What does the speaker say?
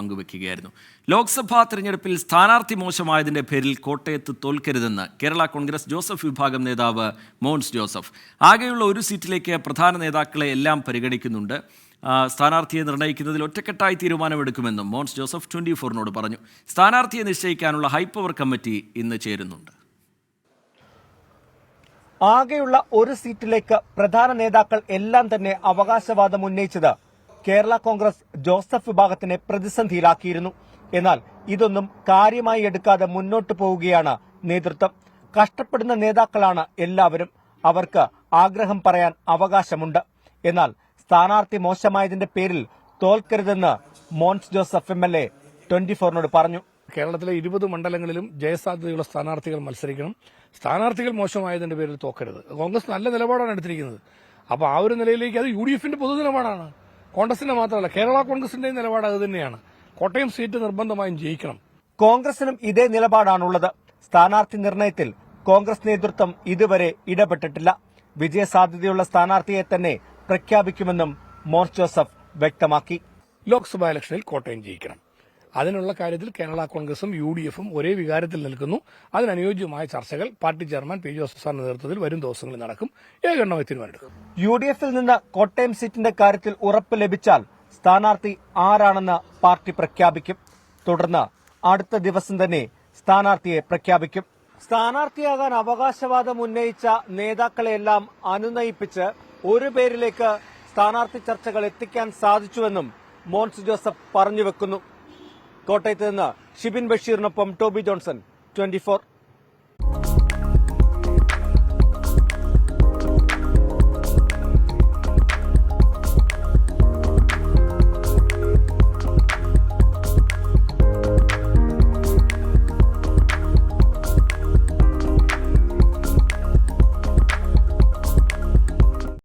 പങ്കുവെക്കുകയായിരുന്നു. ലോക്സഭാ തെരഞ്ഞെടുപ്പിൽ സ്ഥാനാർത്ഥി മോശമായതിന്റെ പേരിൽ കോട്ടയത്ത് തോൽക്കരുതെന്ന് കേരള കോൺഗ്രസ് ജോസഫ് വിഭാഗം നേതാവ് മോൻസ് ജോസഫ്. ആകെയുള്ള ഒരു സീറ്റിലേക്ക് പ്രധാന നേതാക്കളെ എല്ലാം പരിഗണിക്കുന്നുണ്ട്. സ്ഥാനാർത്ഥിയെ നിർണയിക്കുന്നതിൽ ഒറ്റക്കെട്ടായി തീരുമാനമെടുക്കുമെന്നും മോൻസ് ജോസഫ് ട്വന്റി ഫോറിനോട് പറഞ്ഞു. സ്ഥാനാർത്ഥിയെ നിശ്ചയിക്കാനുള്ള ഹൈപ്പവർ കമ്മിറ്റി ഇന്ന് ചേരുന്നുണ്ട്. ആകെയുള്ള ഒരു സീറ്റിലേക്ക് പ്രധാന നേതാക്കൾ എല്ലാം തന്നെ അവകാശവാദം ഉന്നയിച്ചത് കേരള കോൺഗ്രസ് ജോസഫ് വിഭാഗത്തിനെ പ്രതിസന്ധിയിലാക്കിയിരുന്നു. എന്നാൽ ഇതൊന്നും കാര്യമായി എടുക്കാതെ മുന്നോട്ടു പോവുകയാണ് നേതൃത്വം. കഷ്ടപ്പെടുന്ന നേതാക്കളാണ് എല്ലാവരും. അവർക്ക് ആഗ്രഹം പറയാൻ അവകാശമുണ്ട്. എന്നാൽ സ്ഥാനാർത്ഥി മോശമായതിന്റെ പേരിൽ തോൽക്കരുതെന്ന് Mons Joseph M L A twenty ഫോറിനോട് പറഞ്ഞു. കേരളത്തിലെ ഇരുപത് മണ്ഡലങ്ങളിലും ജയസാധ്യതയുള്ള സ്ഥാനാർത്ഥികൾ മത്സരിക്കണം. സ്ഥാനാർത്ഥികൾ മോശമായതിന്റെ പേരിൽ തോക്കരുത്. കോൺഗ്രസ് നല്ല നിലപാടാണ് എടുത്തിരിക്കുന്നത്. അപ്പോൾ ആ ഒരു നിലയിലേക്ക് അത് യു ഡി എഫിന്റെ പൊതു നിലപാടാണ് കോൺഗ്രസിന്റെ മാത്രമല്ല കേരള കോൺഗ്രസിന്റെയും നിലപാട് അത് തന്നെയാണ്. കോട്ടയം സീറ്റ് നിർബന്ധമായും ജയിക്കണം. കോൺഗ്രസിനും ഇതേ നിലപാടാണുള്ളത്. സ്ഥാനാർത്ഥി നിർണയത്തിൽ കോൺഗ്രസ് നേതൃത്വം ഇതുവരെ ഇടപെട്ടിട്ടില്ല. വിജയസാധ്യതയുള്ള സ്ഥാനാർത്ഥിയെ തന്നെ പ്രഖ്യാപിക്കുമെന്നും മോർ ജോസഫ് വ്യക്തമാക്കി. ലോക്സഭാ ഇലക്ഷനിൽ കോട്ടയം ജയിക്കണം. അതിനുള്ള കാര്യത്തിൽ കേരള കോൺഗ്രസും യു ഡി എഫും ഒരേ വികാരത്തിൽ നിൽക്കുന്നു. അതിനനുയോജ്യമായ ചർച്ചകൾ പാർട്ടി ചെയർമാൻ പി ജോസഫ് സാറിന്റെ നേതൃത്വത്തിൽ വരും ദിവസങ്ങളിൽ നടക്കും. ഏകണ്ണമായി തീരുമാനമെടുക്കും. യു ഡി എഫിൽ നിന്ന് കോട്ടയം സീറ്റിന്റെ കാര്യത്തിൽ ഉറപ്പ് ലഭിച്ചാൽ സ്ഥാനാർത്ഥി ആരാണെന്ന് പാർട്ടി പ്രഖ്യാപിക്കും. തുടർന്ന് അടുത്ത ദിവസം തന്നെ സ്ഥാനാർത്ഥിയെ പ്രഖ്യാപിക്കും. സ്ഥാനാർത്ഥിയാകാൻ അവകാശവാദം ഉന്നയിച്ച നേതാക്കളെയെല്ലാം അനുനയിപ്പിച്ച് ഒരു പേരിലേക്ക് സ്ഥാനാർത്ഥി ചർച്ചകൾ എത്തിക്കാൻ സാധിച്ചുവെന്നും മോൻസ് ജോസഫ് പറഞ്ഞു വെക്കുന്നു. കോട്ടയത്ത് നിന്ന് ഷിബിൻ ബഷീറിനൊപ്പം ടോബി ജോൺസൺ ട്വന്റി